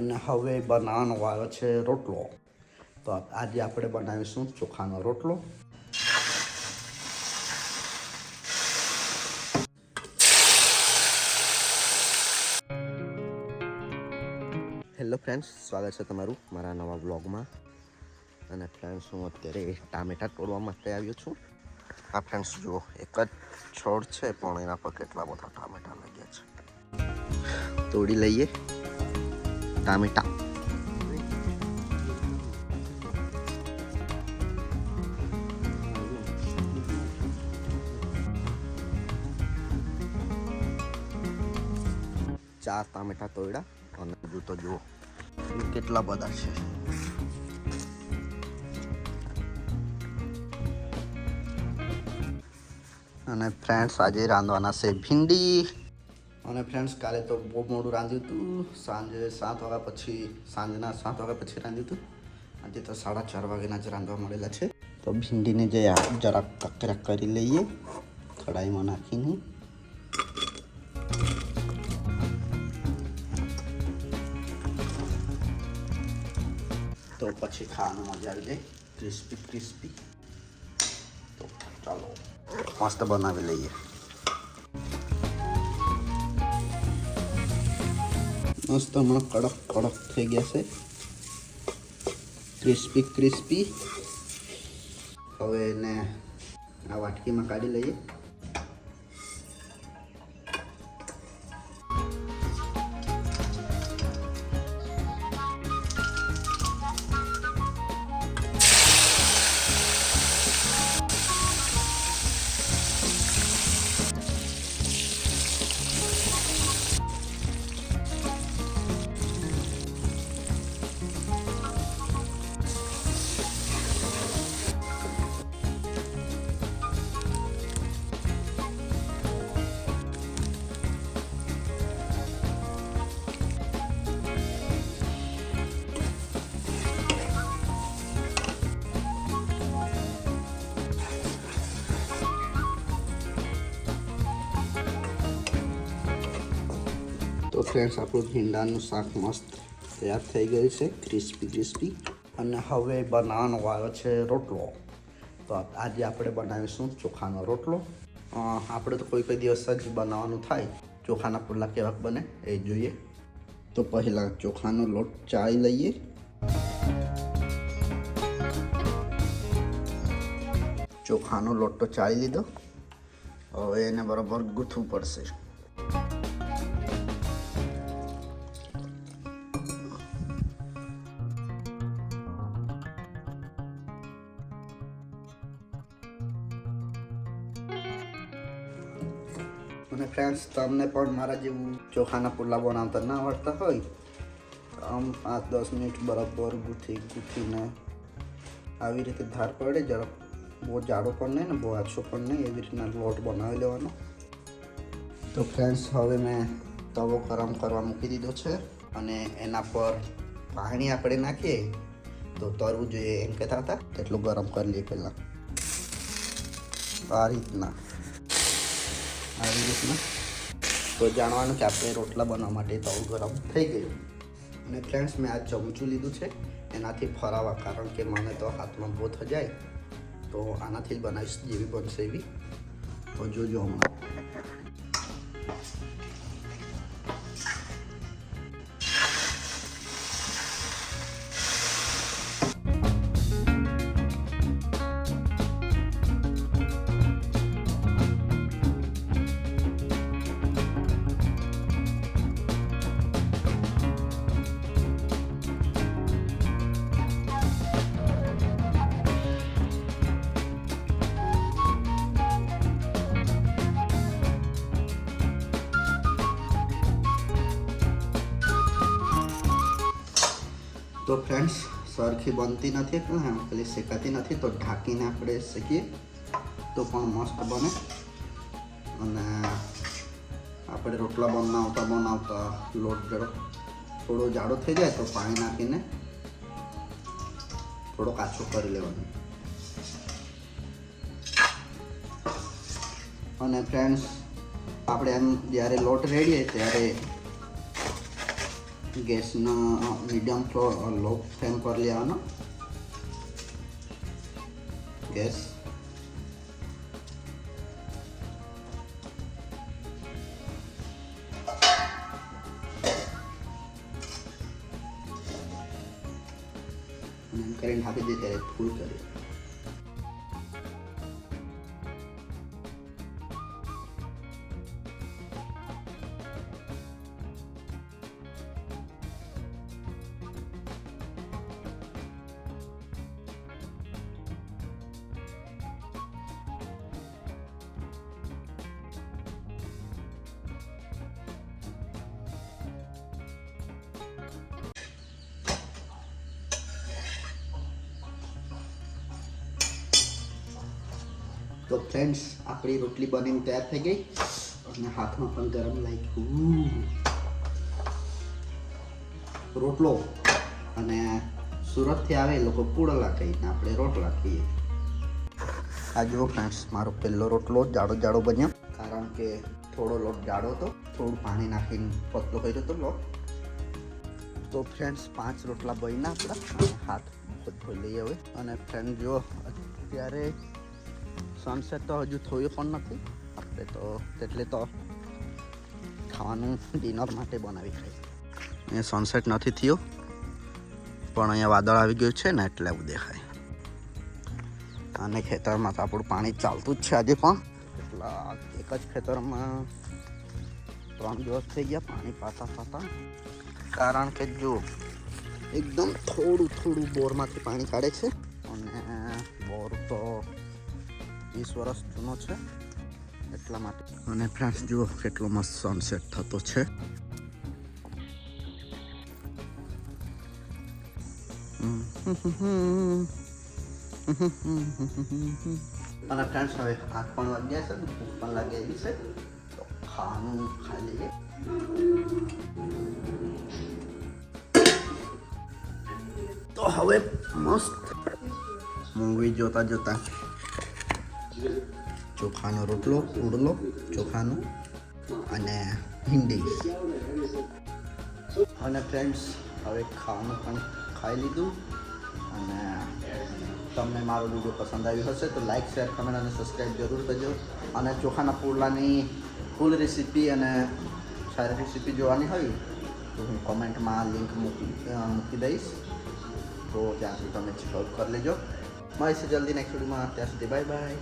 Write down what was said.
અને હવે બનાવવાનો વારો છે રોટલો. તો આજે આપણે બનાવીશું ચોખાનો રોટલો. હેલો ફ્રેન્ડ્સ સ્વાગત છે તમારું મારા નવા બ્લોગમાં અને ફ્રેન્ડ્સ હું અત્યારે ટામેટા તોડવા માટે આવ્યો છું. આ ફ્રેન્ડ્સ જુઓ, એક જ છોડ છે, પણ એના પર કેટલા બધા ટામેટા લાગ્યા છે. તોડી લઈએ. ટામેટા ચાર ટામેટા તોડ્યા અને બીજું તો જુઓ કેટલા બધા છે. અને ફ્રેન્ડ્સ આજે રાંધવાના છે ભીંડી. અને ફ્રેન્ડ્સ કાલે તો બહુ મોડું રાંધ્યું હતું. સાંજે સાત વાગ્યા પછી, સાંજના સાત વાગ્યા પછી રાંધ્યું હતું. આજે તો સાડા ચાર વાગ્યાના જ રાંધવા મળેલા છે. તો ભીંડીને જે જરાક કકરા કરી લઈએ, કઢાઈમાં નાખીને. તો પછી ખાવાનું મજા આવી જાય. ક્રિસ્પી ક્રિસ્પી તો ચાલો, મસ્ત બનાવી લઈએ. મસ્ત હમણાં કડક કડક થઈ ગયા છે. Crispy crispy. હવે એને આ વાટકીમાં કાઢી લઈએ. ફ્રેન્ડ્સ આપણું ભીંડાનું શાક મસ્ત તૈયાર થઈ ગયું છે ક્રિસ્પી ક્રિસ્પી અને હવે બનાવવાનો વારો છે રોટલો. તો આજે આપણે બનાવીશું ચોખાનો રોટલો. આપણે તો કોઈ કોઈ દિવસ જ બનાવવાનું થાય. ચોખાના પુડલા કેવાક બને, એ જોઈએ. તો પહેલાં ચોખાનો લોટ ચાળી લઈએ. ચોખાનો લોટ તો ચાળી લીધો. હવે એને બરાબર ગૂંથવું પડશે. અને ફ્રેન્ડ્સ તમને પણ મારા જેવું ચોખાના પુડલા બનાવતા ના આવડતા હોય આમ પાંચ દસ મિનિટ બરાબર ગૂંથી ગૂંથીને આવી રીતે ધાર પડે, જરા બહુ જાડો પણ નહીં ને બહુ આછો પણ નહીં, એવી રીતના લોટ બનાવી લેવાનો. તો ફ્રેન્ડ્સ હવે મેં તવો ગરમ કરવા મૂકી દીધો છે અને એના પર પાણી આપણે નાખીએ, તો તરવું જોઈએ એમ કહેતા હતા, તેટલું ગરમ કરી લઈએ પહેલાં. આ રીતના. આવી રીતના તો જાણવાનું કે આપણે રોટલા બનાવવા માટે તવું ગરમ થઈ ગયું. અને ફ્રેન્ડ્સ, મેં આ ચમચું લીધું છે. એનાથી ફરાવા, કારણ કે મને તો હાથમાં બહુ થઈ જાય. તો આનાથી જ બનાવીશ, જેવી બનશે એવી. તો જોજો હમણાં. તો ફ્રેન્ડ્સ સરખી બનતી નથી પેલી શેકાતી નથી, તો ઢાંકીને આપણે શેકીએ તો પણ મસ્ત બને. અને આપણે રોટલા બનાવતા બનાવતા લોટ જડો, થોડો જાડો થઈ જાય તો પાણી નાખીને થોડો કાચો કરી લેવાનો. અને ફ્રેન્ડ્સ આપણે એમ જ્યારે લોટ રેડીએ ત્યારે ગેસના મીડિયમ લો ફ્લેમ પર લેવાનો ગેસ અને એમ કરીને આપી દે ત્યારે ફૂલ કરી તો ફ્રેન્ડ્સ આપણી રોટલી બનીને તૈયાર થઈ ગઈ. અને હાથમાં પણ ગરમ લાગ્યું. રોટલો. અને સુરતથી આવે એ લોકો પૂડલા કહીને આપણે રોટલા કહીએ આ જુઓ ફ્રેન્ડ્સ મારો પહેલો રોટલો જાડો જાડો બન્યો. કારણ કે થોડો લોટ જાડો હતો. થોડું પાણી નાખીને પતલો કર્યો હતો લોટ. તો ફ્રેન્ડ્સ પાંચ રોટલા બનીને આપણા. હાથ ધોઈ લઈએ હવે. અને ફ્રેન્ડ જો અત્યારે સનસેટ તો હજુ થયું પણ નથી. આપણે તો એટલે તો ખાવાનું ડિનર માટે બનાવી ખાઈ. અહીંયા સનસેટ નથી થયો, પણ અહીંયા વાદળ આવી ગયું છે ને એટલે એવું દેખાય. અને ખેતરમાં તો આપણું પાણી ચાલતું જ છે આજે પણ. એટલા એક જ ખેતરમાં ત્રણ દિવસ થઈ ગયા પાણી પાતા પાતા. કારણ કે જો એકદમ થોડું થોડું બોરમાંથી પાણી કાઢે છે. અને વીસ વર્ષ જૂનો છે, એટલા માટે. અને ફ્રેન્ડ્સ જુઓ કેટલો મસ્ત સનસેટ થતો છે. અને ફ્રેન્ડ્સ હવે આઠ પણ વાગ્યા છે ભૂખ પણ લાગે એવી છે. તો ખાવાનું ખાઈ લઈએ. તો હવે મસ્ત. મૂવી જોતા જોતા ચોખાનો રોટલો, ઉડલો, ચોખાનો અને ભીંડી અને ફ્રેન્ડ્સ હવે ખાવાનું પણ ખાઈ લીધું. અને તમને મારો વીડિયો પસંદ આવ્યો હશે તો લાઇક શેર કમેન્ટ અને સબસ્ક્રાઈબ જરૂર કરજો. અને ચોખાના પુરલાની ફૂલ રેસીપી અને સારી રેસીપી જોવાની હોય તો હું કોમેન્ટમાં લિંક મૂકી મૂકી દઈશ. તો ત્યાં સુધી તમે ચેકઆઉટ કરી લેજો. મળીશું જલ્દી નેક્સ્ટ વિડીયોમાં ત્યાં સુધી બાય બાય